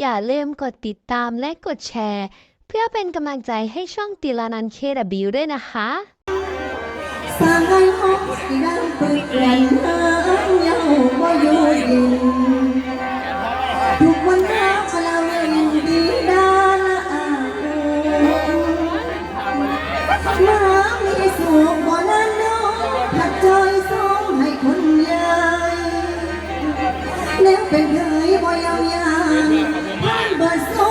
อย่าลืมกดติดตามและกดแชร์ เพื่อเป็นกำลังใจให้ช่องติลานันเคดบิวด้วยนะคะ สางให้องสีดำปึกแหลนหางเยาว่าอยู่ดินทุกวันรักเราเล่นดีดาละอามามีสุขบ่นั้นเนาะถ้าจอยส่งให้คนใหญ่แล้วเป็นเคยบ่ยาวยาน บ่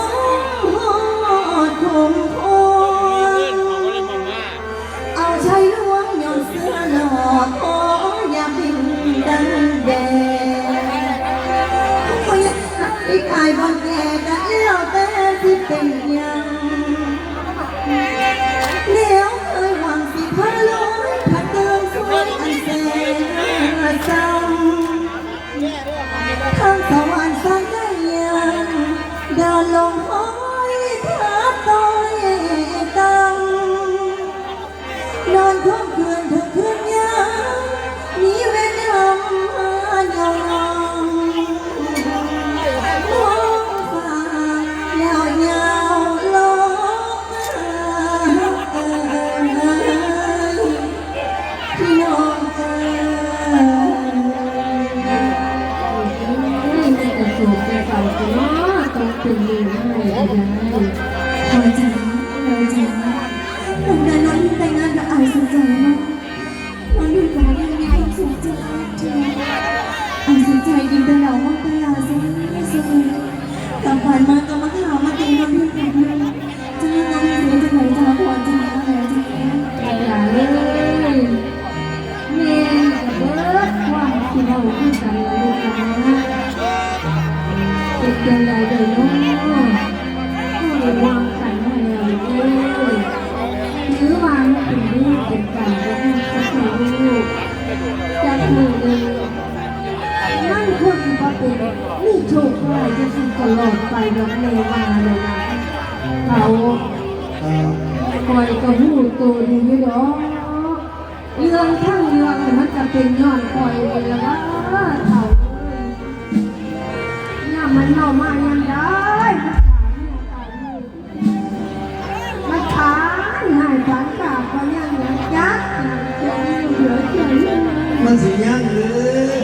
มันสิยังหรือ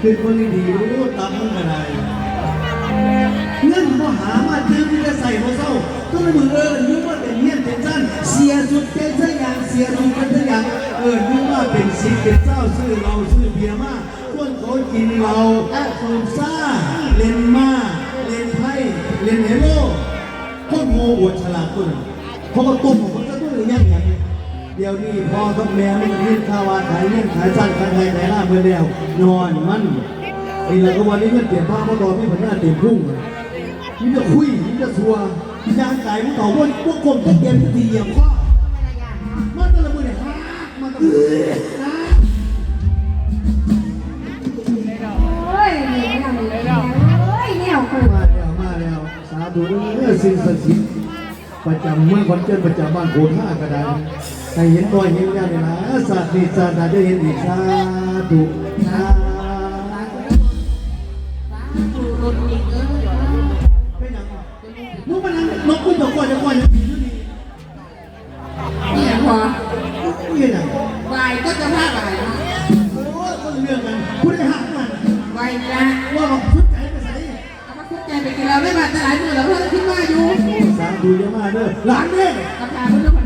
คือคนดีรู้ตามมันก็ได้เงินบ่หามาจื้อที่จะใส่บ่เศร้าก็เลยมือเอิญนึกว่าเป็นเงี้ยเป็นสั้นเสียสุดเป็นสักอย่างเสียสุดเป็นสักอย่างเออนึกว่าเป็นสิเป็นเจ้าซื้อเราซื้อเบียร์มาส่วนเขากินเราสูบซ่าเล่นมาเล่นไพ่เล่นเฮโร่คนโง่อวดฉลาดตัวนั้นเขาก็ตุ้ม เดี๋ยวนี้พ่อกับแม่มันเรียนข้าววาขายเลี้ยงขายสั้นขายไทยขายหน้าเพื่อนแล้วนอนมันนี่แหละก็วันนี้มันเตรียมผ้ามาดอมีผลหน้าเตรียมพุ่งนี่จะคุยนี่จะชัวร์ยางไก่มันต่อวนพวกกลมจะเตรียมทุกทีอย่างพ่อมาแตะละมือเนี่ยฮักมาแตะละมือฮักโอ้ยเนี่ยเนี่ยโอ้ยเนี่ยกูมาแล้วมาแล้วสาธุเด้อสิ่งศักดิ์สิทธิ์ ประจำเมืองขอนแก่นประจำบ้านโคท่ากระไดใครเห็นน้อยเห็นยากเลยนะศาสตร์นี้ศาสตร์หนาจะเห็นอีกสาธุสาธุเป็นหยังมึงมันนั่งนกกูจะกอนจะก่อนจะผีอยู่นี่เนี่ยพอกูเห็นหยังวายก็จะพาไปโอ้ยคนเรื่องกันกูได้หักมันวายละว่าเราชุดใจไปใส่เอามาคุกใจไปกินเราไม่มาแต่หลายมือแล้วเพื่อนคิดว่าอยู่ ดูเยอะมากเด้อหลังเด้อกับทางนี่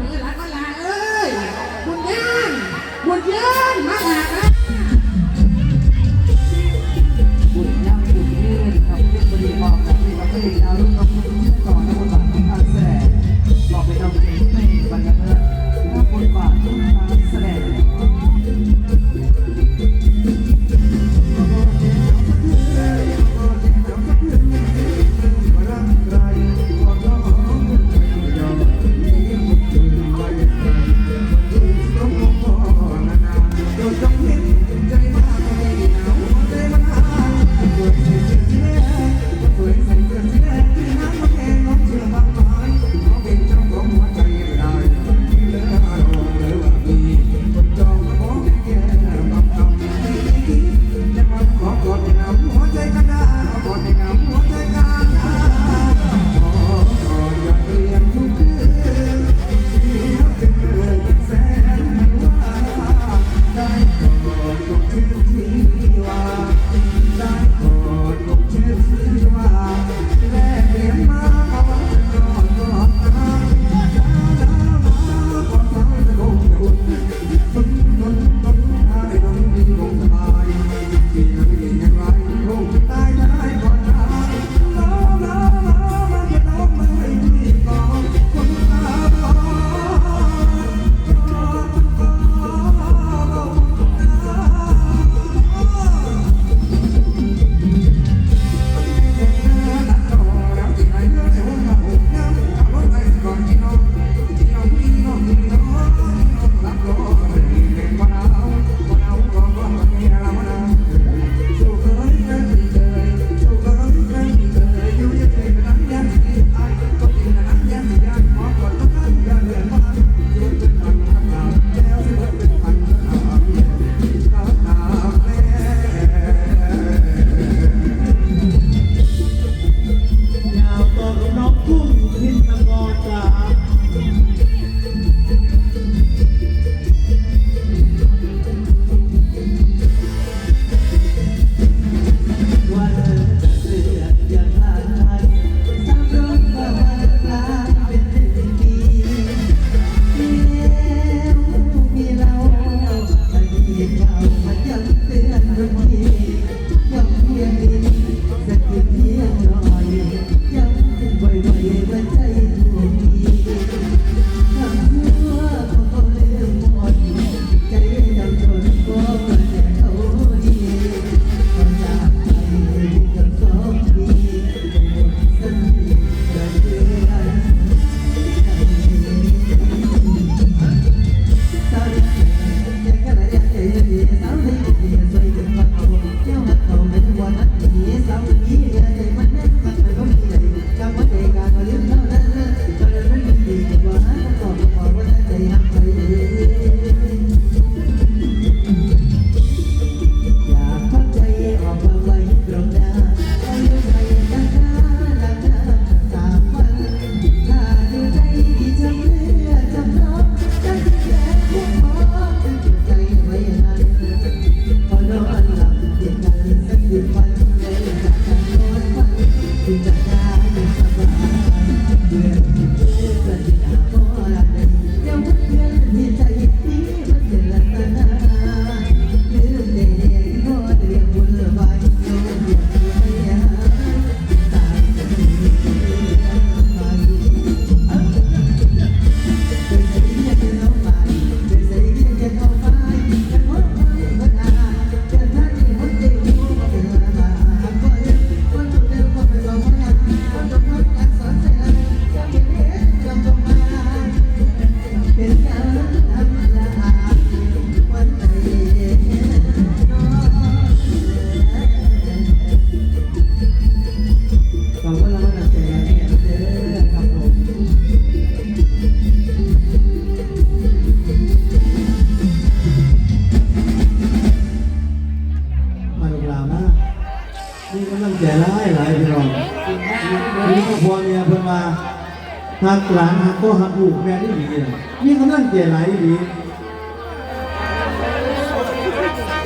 ลูกแม่ที่ดีนะนี่กำลังใจหลายดี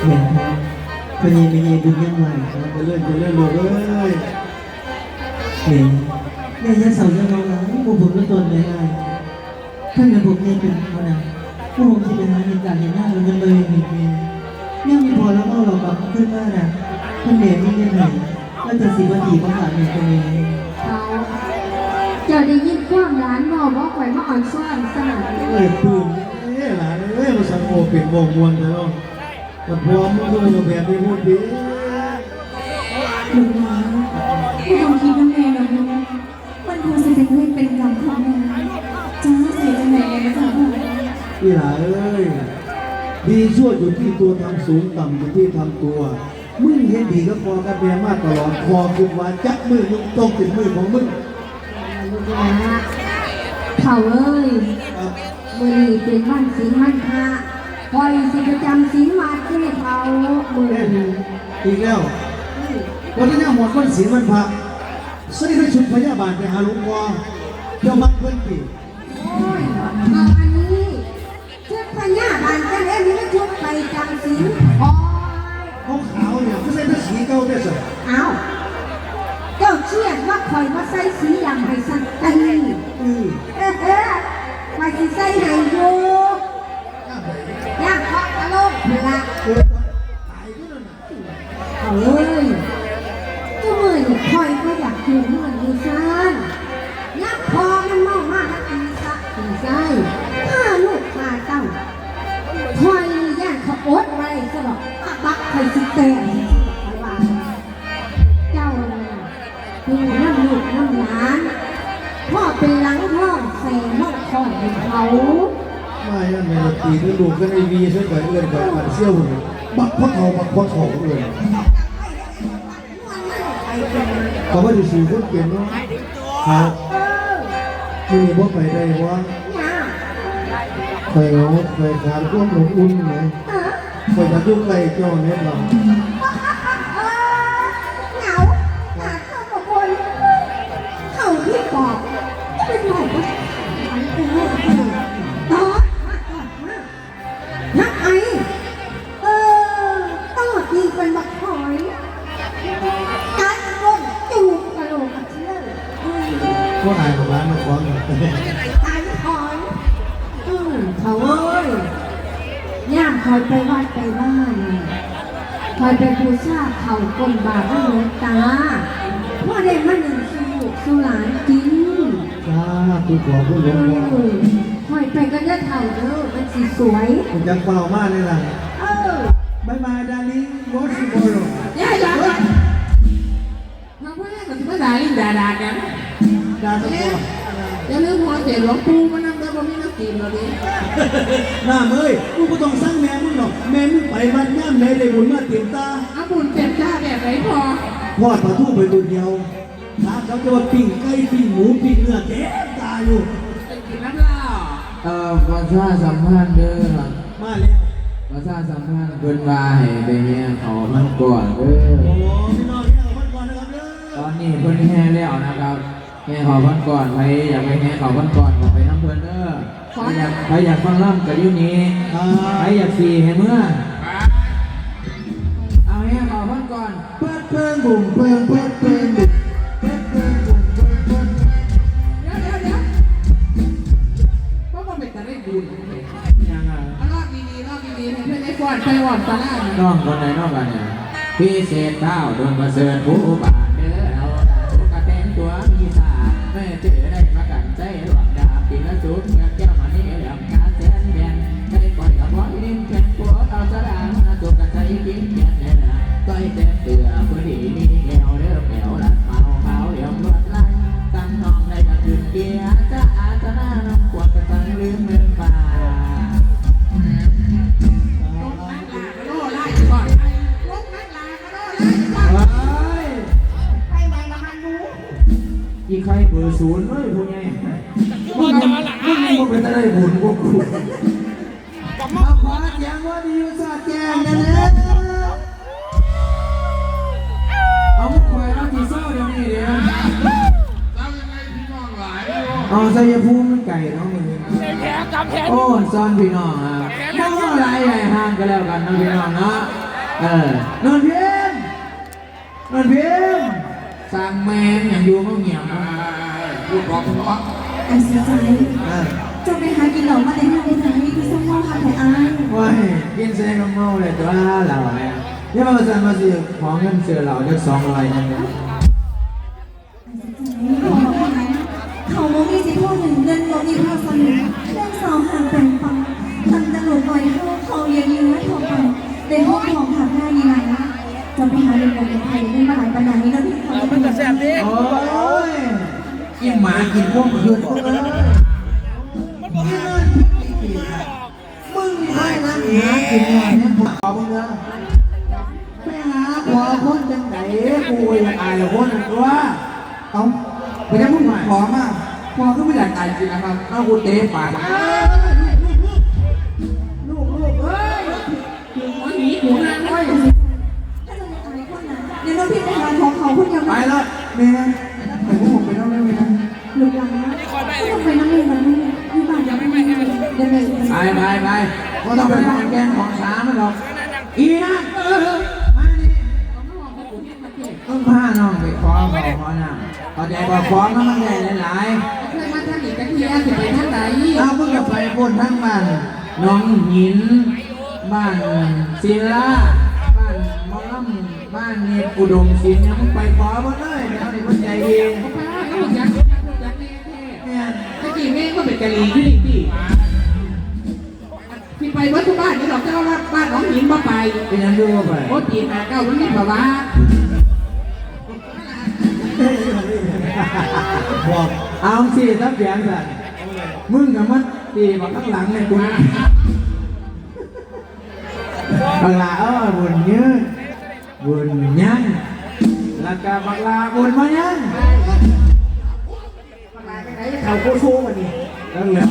แม่ยครับพอดีมีบุญยังไงครับจะเล่นจะเล่นลูกเอ้ยแม่ยแม่ยังเสายังเราหลังบุผมก็ตนเลยได้ท่านกับผมเนี่ยเป็นเขานะผู้ผมที่เป็นหาในการเห็นหน้าเรายังเลยเห็นเมียยังมีพอแล้วก็เรากลับขึ้นมาน่ะท่านแม่ไม่ได้ไหนก็จะสิบวันดีก็ผ่านในตัวเองเขา เจ้าได้ยินความร้านบอกว่ข่อยมาอ่อนซ่อนสนามเอ้ยปืนเอ้ยหลานเอ้ยมาสังโอเป็นวงมวลเลยเนาะมันพร้อมมือแบบนี้พูดดีลุงน้องผู้ทำคิดน้ำแม่แบบนี้มันคงจะเป็นเพื่อนเป็นกรรมของแม่จ้าเสียจังไหนนะจ๊ะพี่หลานเอ้ยดีชั่วอยู่ที่ตัวทำสูงต่ำอยู่ที่ทำตัวมึงเห็นดีก็พอกับแม่มาตลอดพอคือว่าจักมือมึงต้องเป็นมือของมึง นะเขาเอ้ยครับมือนี้เป็นวันศีลวันพระคอยสิประจำศีลวัดที่เขามือเอ้ยนี้อีกแล้ว วันนี้หมดวันศีลวันพระใส่ไปชุดพยาบาลไปหาหลวงพ่อเจ้ามัดเพิ่นกี่โอ้ยเอาอันนี้ชุดพญาบาลกันแล้วนี่มันชุดไปจำศีลโอ้ยเขาขาวเนี่ยเขาใส่แต่สีเก่าแต่สิเอาเจ้าเชื่อว่าคอยมาใส่สีดำให้สักตีอือเอ๊ะเอ๊ะมาสิใส่ให้อยู่ย่างเคาะกะโลกเวลาเกิดตายก็นั่นน่ะเอ้ยเจ้ามือนี่คอยก็อยากอยู่เมื่อดีซานยักพอมันเมามากแล้วตีซะตีไส้ถ้า อย่างแม่ตีด้วยลูก็ได้วีช่วยก่อยเอื้อนก่อยอันเสี้ยวหุ่นบักพ่อเขาบักพ่อเขาเอื้อนเขาว่าจะสู่คนเปลี่ยนเนาะครับเออมันมีบ่ไปได้ว่าไปเอาไปขาดความอบอุ่นไหมไปจะยุ่งไรเจ้าเนี่ยเรา มก็อายของร้านมาฟ้องกันตายถอนอืมเขาเอ้ยย่ามคอยไปวัดไปบ้านน่ะคอยไปบูชาเขาก้นบาทพระหลวงตาพ่อได้มาหนึ่งสูกสุหลานกินจ้าผู้ขอผู้หลเอวงพ่ออคอยไปกันเด้อเถ่าเด้อมันสีสวยผมยังเฝ้ามากเลยล่ะเออบายบายดาริ่งวอชิบอลอย่าอย่าอย่ามาพูดกับที่ภาษาลิงดาดากันดาสปออย่าลืมหัวเสียหลวงปู่มันนั่งเดินบนมีน้ำกินเราดิหน้าเมยกูก็ต้องสร้างแม่มึงหรอกแม่มึงไปวัดย่ามไหนได้บุญมาเต็มตาอาบุญเต็มชาแบบไหนพอพอดปลาทูไปตัวเดียวถ้าเขาจะว่าปิ้งไก่ปิ้งหมูปิ้งเนื้อเต็มตาอยู่กินน้ำล้าเอ่อประชาสัมพันธ์เด้อมาแล้วประชาสัมพันธ์เพิ่นว่าให้ไปแห่เขามันก่อนเด้โอ้พี่น้องเนี่ยเอาพันก่อนนะครับเด้อตออนนี้เพิ่นแห่แล้วนะครับ ม่ขอพันก่อนไปอยากไปแม่ขอพันก่อนขอไปน้ำเพลินเด้อไปอยากไปอยากฟังล่ำกับยุนี้ไปอยากสี่เห่เมื่อเอาแม่ขอพันก่อนเปิดเพิ่งบุ่มเพิ่งเพิ่งบุ๋มเปิดเพิ่งบุ่มเปิดเพิ่งเดี๋ยวเดี๋ยเดี๋เพราะมันเป็นการเล่บุญยัอะรมีรอบดีๆให้เพื่อนได้ฟอปวอดตาล่าน้องคนไหนน้องกันเนี่ยพี่เศษเท้าโดนมาเสริฐผู้บา แยว้ายกินเซนเมาเลยตัวเราเนี่ยยังมาสั่งมาซื้อของเงินเสือเราจะสองร้อยนั่นเองเขาโมมีสิพ่อหนึ่งเงินโมมีพ่อสลึงเรื่องสาวห่างแบ่งปันทำตลกปล่อยเขาเขาเลี้ยงยืนและทองไปในห้องของผักหน้าดีไรนะจะไปหาเรื่องของไทยเรื่องมาหลายปัญหานี้แล้วที่เขาจะเป็นแบบโอ้ยกินหมากินพวกคืนากินงานเนี่ยผมขอมึงนะไปหาผัวคนจังไหนกูอยากอายคนนั่นตัวเอาไปได้มึงขอมาผัวก็ไม่อยากตายจริงนะครับเอากูเตะปากลูกลูกเอ้ยหัวหนีหัวนั่งไว้ถ้าจะไม่อายคนนั้นเดี๋ยวน้องพี่ไปหาของเขาคนเดียวไปนะเลยเมียไปพวกผมไปต้องได้ไหมนะลูกหลานนะต้องไปนั่งเล่นมันไม่ที่บ้านยังไม่ไม่เดี๋ยวแม่จะไปไปไปก็ต้องไป แงของสามันหรอกอีนะเออมาดิต้องพาน้องไปขอขอขอน้ำเขาใจบอกขอมันมันใหญ่หลายเคยมาท่างอีกกะเทียสิไปท่างไหนๆเอาเพิ่งจะไปบนทั้งบ้านน้องหิน บ้านศิลาบ้านมอลำบ้านเนตรอุดมศิลป์ยังไปขอมาเลยเดี๋ยวนี้มันใจดีป้าก็อยากอยากแน่แท้เนี่ยตะกี้แม่ก็เป็นกะลีที่นี่ที่ วัดทุกบ้านนี่ดอกเจ้าว่าบ้านน้องหินมาไปเป็นยังดูไปโอ้ตีหาเก้าวันนี้แบบว่าบอกเอาสิถ้าเปลี่ยนสันมึงกับมันตีมาข้างหลังเลยกูนะบักลาเออบุญยืนบุญยังแล้วก็บักลาบุญมายังเขาโคชูวันนี้แล้วเหลือ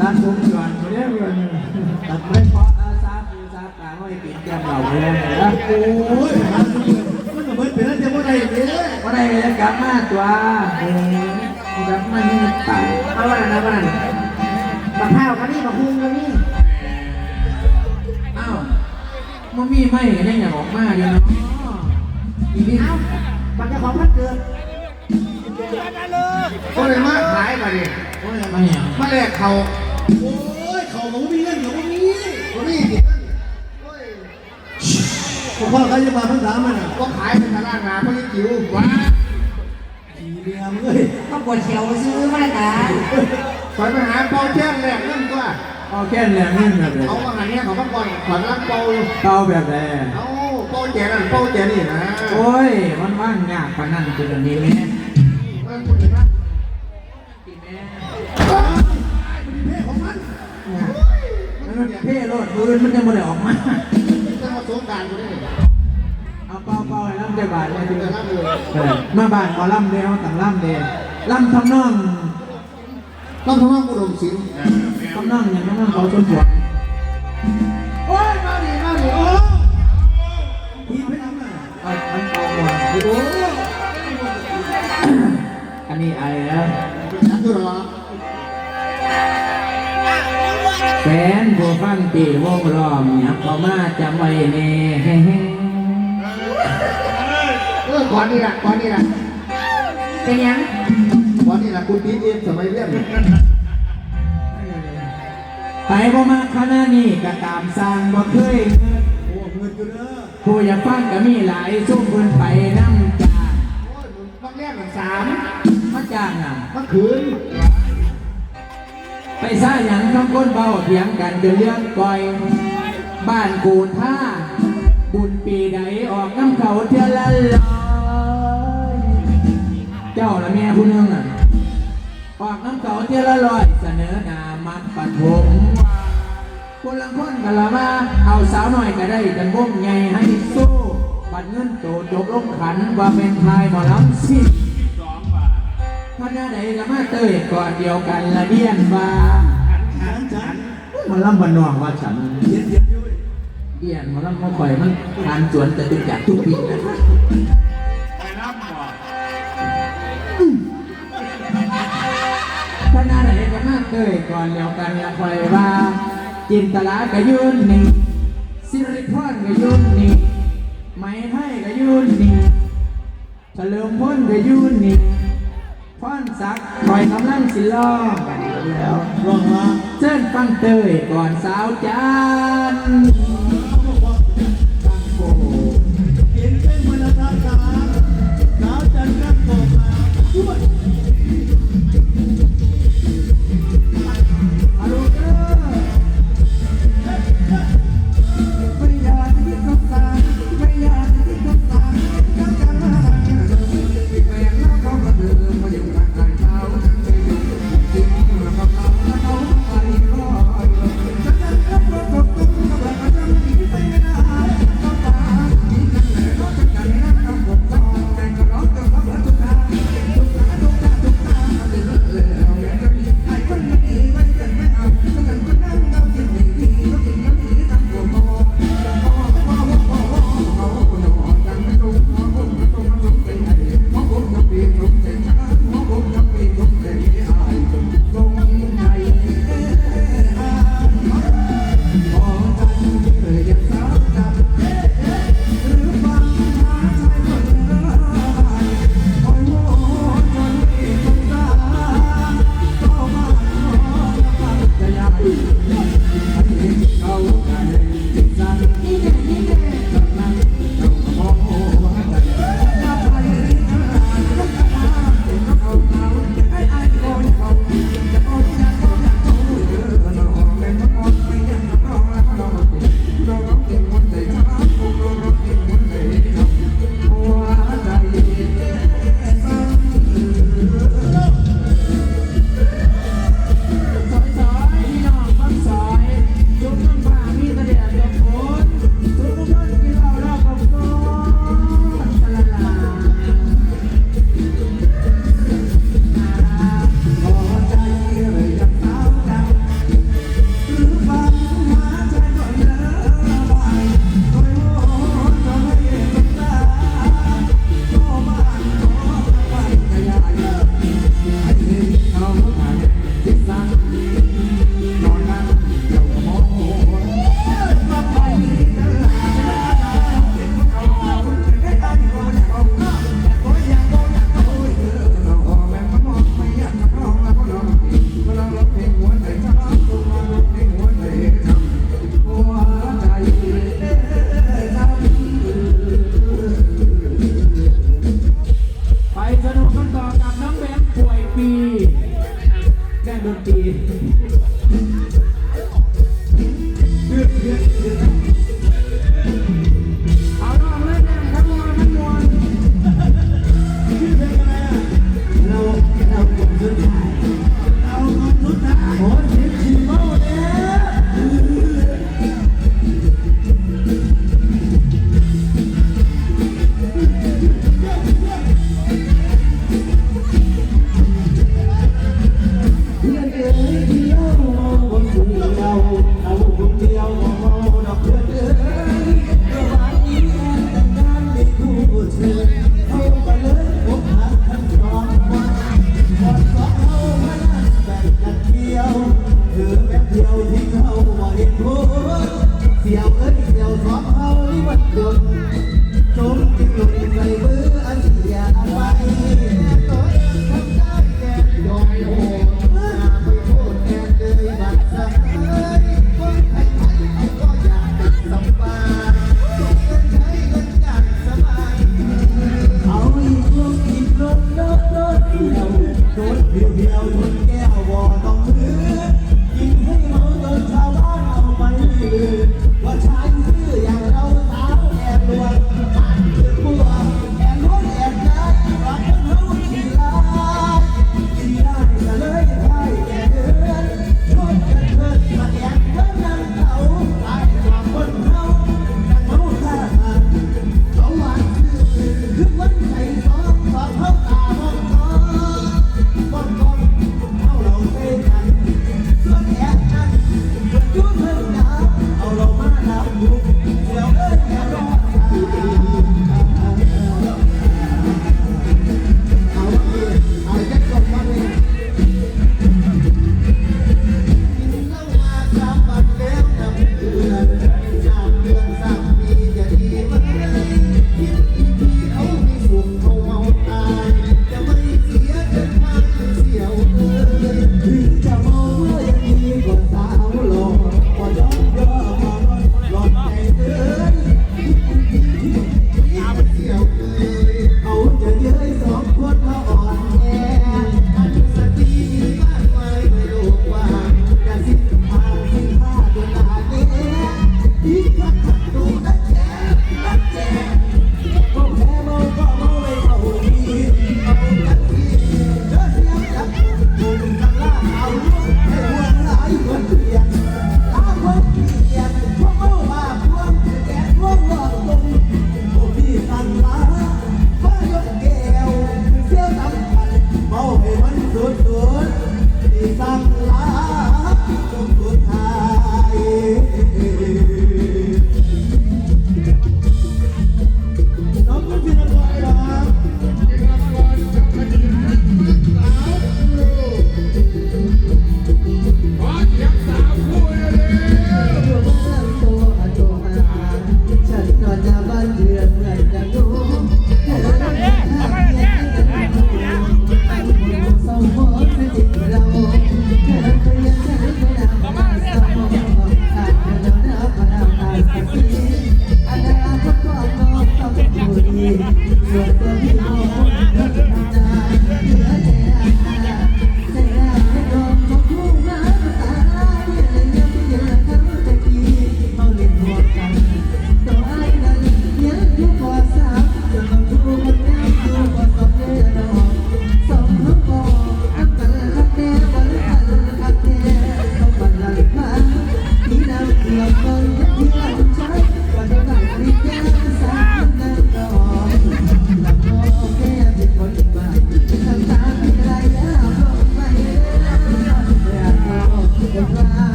ตาคมก่อนมาเรียกเงินตัดไม่พออาซาปูซาตาห้อยปิดแก้มเราเลยนะโอ้ยหาซื้อมันก็เบิดเป็นแล้วเจ้าบ่ได้เด้อว่าได้เลยกลับมาตัวกลับมานี่มันตายเอาวันนั้นวันนั้นบักข้าวกันนี่บักฮุงกันนี่อ้าวมันมีไม่ได้อย่างออกมาอยู่เนาะอีนี่มันจะของพัดเกิดก็เลยมาขายมาดิไม่อย่างมาแลกเขา โอ้ยเขาก็บ่มีเงินเขาบ่มีตัวนี้ดิโอ้ยผมพ่อเขาจะมาเพิ่งถามมันน่ะก็ขายเป็นตลาดนาเพราะนี่จิ๋วว้าขี่เรือมึงเอ้ยต้องปวดเฉียวซื้อมาแต่ถอยไปหาเปาแจ้งแหลกนั่นก็เอาแค่แรงเงินแบบไหนเอามาหาเนี่ยเขาพักก่อนขวัญรักเปาเต้าแบบไหนเอาเปาแจนั่นเปาแจนี่นะโอ้ยมันว่างยากปานนั้นคือแบบนี้แม่เออคุณเห็นไหมมันเพ่รถปืนมันจะมาได้ออกมาจะมาสงการกูได้ไงเอาเป้าเป้าให้ล่ำใจบาทเลยทีจะเดียวรับเลยเออมาบ้านขอล่ำเดียวต่างล่ำเดียวล่ำทำนองต้องทำว่ากูดมสินทำนองอย่างทำนองเขาชนหัวโอ้ยมาดิมาดิโอ้ขี่ไปทำน่ะเอามันเอาหัวโอ้อันนี้ไอ้แล้วฉันดูหรอ แฟนบัวฟังตีวงรอมหยักเข้ามาจะไม่เน่เออก่อนนี่ละก่อนนี่ละเป็นยังก่อนนี่ละคุณพีเอ็มสมัยเรียนไปบ่มาคณะนี้ก็ตามสร้างบ่เคยเงินโอ้เงินอยู่เด้อผู้อยากฟังก็มีหลายซุ้เพิ่นไปน้ำจ้าโอ้ยมักแรกหลังสามมันจ้างอะมักคืน ไปซ่าหยังน้ำก้นเบาเถียงกันจนเรื่องก่อย บ้านกูท่า บุญปีใดออกน้ำเขาเท่าละลอยเจ้าละแม่ผู้นึงอะ ออกน้ำเขาเท่าละลอย เสนอหนามัดปัดผมคนลังคนกันละมาเอาสาวหน่อยก็ได้จังวงใหญ่ให้สู้บัดเงินโตจบลงขันว่าเป็นทายหมอลำสิ คนาไหละมาเตยก่อนเดียวกันละเบียนบาฉันฉันมันล่ำบันนองว่าฉันเบียนดียนมันล่ำมันข่อยมันทานสวนแต่เป็นจากทุกปีนะไปลนาไละมาเตยก่อนเดียวกันละคอยว่าจินตลากระยุนนี่สิริพรกระยุนนี่ไม้ให้กระยุนนี่เฉลิมพลกระยุนนี่ พ่อนสักคอยกำลังสิลอแล้วลองมาเชิญฟังเตยก่อนสาวจันด้วจันก็ต้องมย Yeah.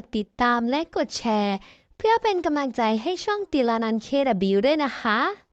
ดติดตามและกดแชร์ เพื่อเป็นกำลังใจให้ช่องติลานันเคดบิวด้วยนะคะ